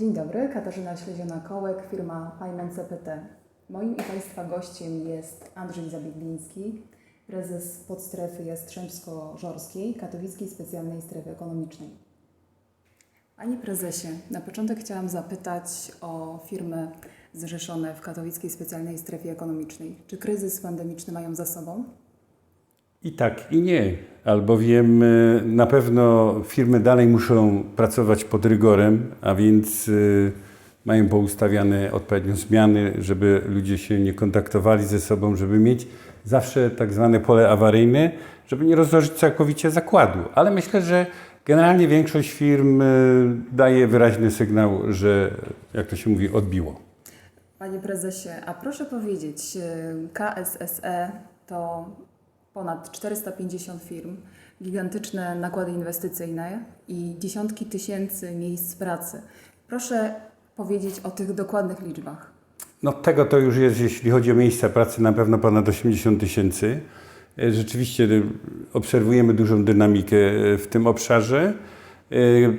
Dzień dobry, Katarzyna Śleziona-Kołek, firma Payment CPT. Moim i Państwa gościem jest Andrzej Zabiegliński, prezes podstrefy Jastrzębsko-Żorskiej, Katowickiej Specjalnej Strefy Ekonomicznej. Panie prezesie, na początek chciałam zapytać o firmy zrzeszone w Katowickiej Specjalnej Strefie Ekonomicznej. Czy kryzys pandemiczny mają za sobą? I tak, i nie, albowiem y, na pewno firmy dalej muszą pracować pod rygorem, a więc y, mają poustawiane odpowiednio zmiany, żeby ludzie się nie kontaktowali ze sobą, żeby mieć zawsze tak zwane pole awaryjne, żeby nie rozłożyć całkowicie zakładu. Ale myślę, że generalnie większość firm y, daje wyraźny sygnał, że jak to się mówi, odbiło. Panie prezesie, a proszę powiedzieć, KSSE to ponad 450 firm, gigantyczne nakłady inwestycyjne i dziesiątki tysięcy miejsc pracy. Proszę powiedzieć o tych dokładnych liczbach. No tego to już jest, jeśli chodzi o miejsca pracy, na pewno ponad 80 tysięcy. E, Rzeczywiście e, obserwujemy dużą dynamikę e, w tym obszarze.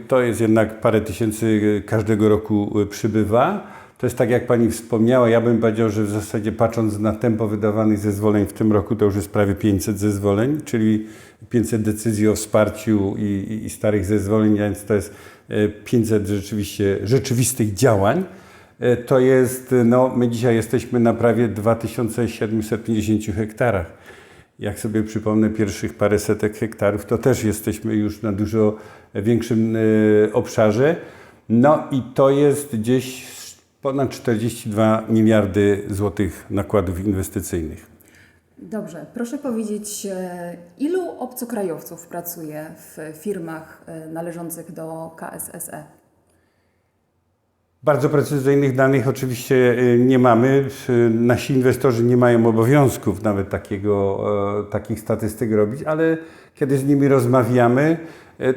To jest jednak parę tysięcy każdego roku przybywa. To jest tak, jak Pani wspomniała, ja bym powiedział, że w zasadzie patrząc na tempo wydawanych zezwoleń w tym roku, to już jest prawie 500 zezwoleń, czyli 500 decyzji o wsparciu i, i, i starych zezwoleń, więc to jest e, 500 rzeczywiście rzeczywistych działań. E, To jest, e, no my dzisiaj jesteśmy na prawie 2750 hektarach. Jak sobie przypomnę pierwszych parę setek hektarów, to też jesteśmy już na dużo większym e, obszarze. No i to jest gdzieś ponad 42 miliardy złotych nakładów inwestycyjnych. Dobrze, proszę powiedzieć, e, ilu obcokrajowców pracuje w firmach e, należących do KSSE? Bardzo precyzyjnych danych oczywiście y, nie mamy. Nasi inwestorzy nie mają obowiązków nawet takiego, e, takich statystyk robić, ale kiedy z nimi rozmawiamy,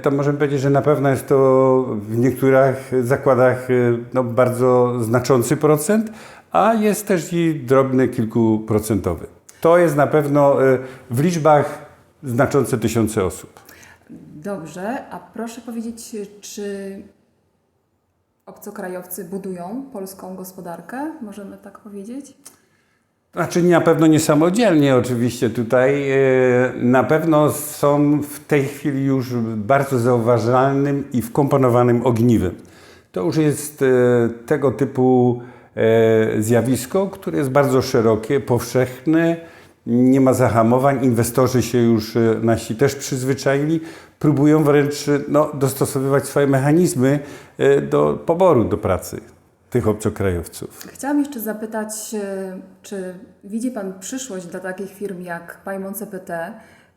to możemy powiedzieć, że na pewno jest to w niektórych zakładach y, no, bardzo znaczący procent, a jest też i drobny kilkuprocentowy. To jest na pewno y, w liczbach znaczące tysiące osób. Dobrze, a proszę powiedzieć, czy obcokrajowcy budują polską gospodarkę? Możemy tak powiedzieć? Znaczy na pewno nie samodzielnie oczywiście tutaj. e, Na pewno są w tej chwili już bardzo zauważalnym i wkomponowanym ogniwem. To już jest e, tego typu e, zjawisko, które jest bardzo szerokie, powszechne, nie ma zahamowań. Inwestorzy się już nasi też przyzwyczaili, próbują wręcz no, dostosowywać swoje mechanizmy do poboru do pracy tych obcokrajowców. Chciałam jeszcze zapytać, e, czy widzi Pan przyszłość dla takich firm jak Paimon CPT,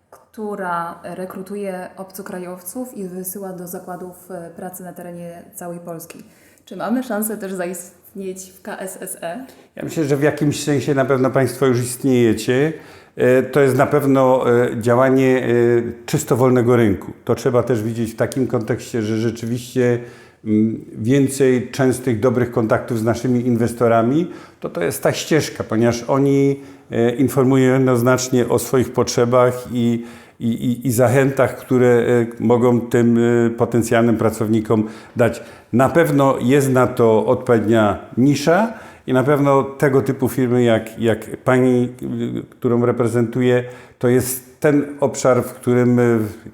która rekrutuje obcokrajowców i wysyła do zakładów e, pracy na terenie całej Polski? Czy mamy szansę też zaistnieć w KSSE? Ja myślę, że w jakimś sensie na pewno Państwo już istniejecie. E, To jest na pewno działanie czysto wolnego rynku. To trzeba też widzieć w takim kontekście, że rzeczywiście więcej częstych, dobrych kontaktów z naszymi inwestorami, to to jest ta ścieżka, ponieważ oni e, informują jednoznacznie o swoich potrzebach i, i, i, zachętach, które e, mogą tym e, potencjalnym pracownikom dać. Na pewno jest na to odpowiednia nisza i na pewno tego typu firmy jak, jak Pani, którą reprezentuję, to jest ten obszar, w którym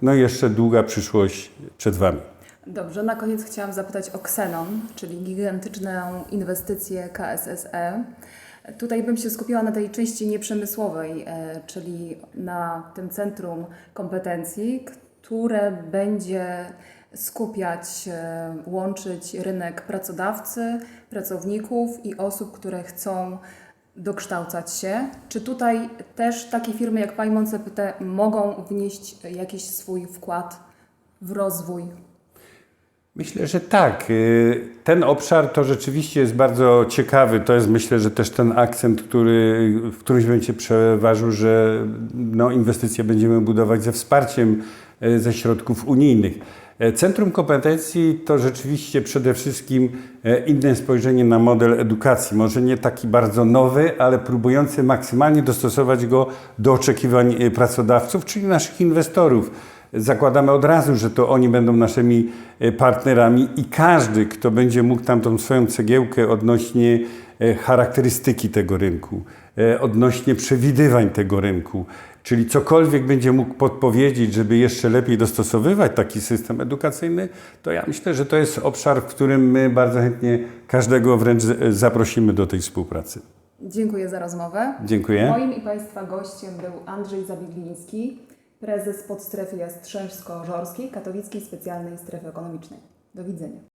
no jeszcze długa przyszłość przed Wami. Dobrze, na koniec chciałam zapytać o Xenon, czyli gigantyczną inwestycję KSSE. Tutaj bym się skupiła na tej części nieprzemysłowej, e, czyli na tym centrum kompetencji, które będzie skupiać, e, łączyć rynek pracodawcy, pracowników i osób, które chcą dokształcać się. Czy tutaj też takie firmy jak Paimon CPT mogą wnieść jakiś swój wkład w rozwój Myślę, że tak. Y, Ten obszar to rzeczywiście jest bardzo ciekawy. To jest myślę, że też ten akcent, który w którymś momencie przeważył, że no, inwestycje będziemy budować ze wsparciem y, ze środków unijnych. E, Centrum kompetencji to rzeczywiście przede wszystkim e, inne spojrzenie na model edukacji. Może nie taki bardzo nowy, ale próbujący maksymalnie dostosować go do oczekiwań e, pracodawców, czyli naszych inwestorów. Zakładamy od razu, że to oni będą naszymi e, partnerami i każdy, kto będzie mógł tam tą swoją cegiełkę odnośnie e, charakterystyki tego rynku, e, odnośnie przewidywań tego rynku, czyli cokolwiek będzie mógł podpowiedzieć, żeby jeszcze lepiej dostosowywać taki system edukacyjny, to ja myślę, że to jest obszar, w którym my bardzo chętnie każdego wręcz zaprosimy do tej współpracy. Dziękuję za rozmowę. Dziękuję. Moim i Państwa gościem był Andrzej Zabigliński, prezes podstrefy Jastrzębsko-Żorskiej Katowickiej Specjalnej Strefy Ekonomicznej. Do widzenia.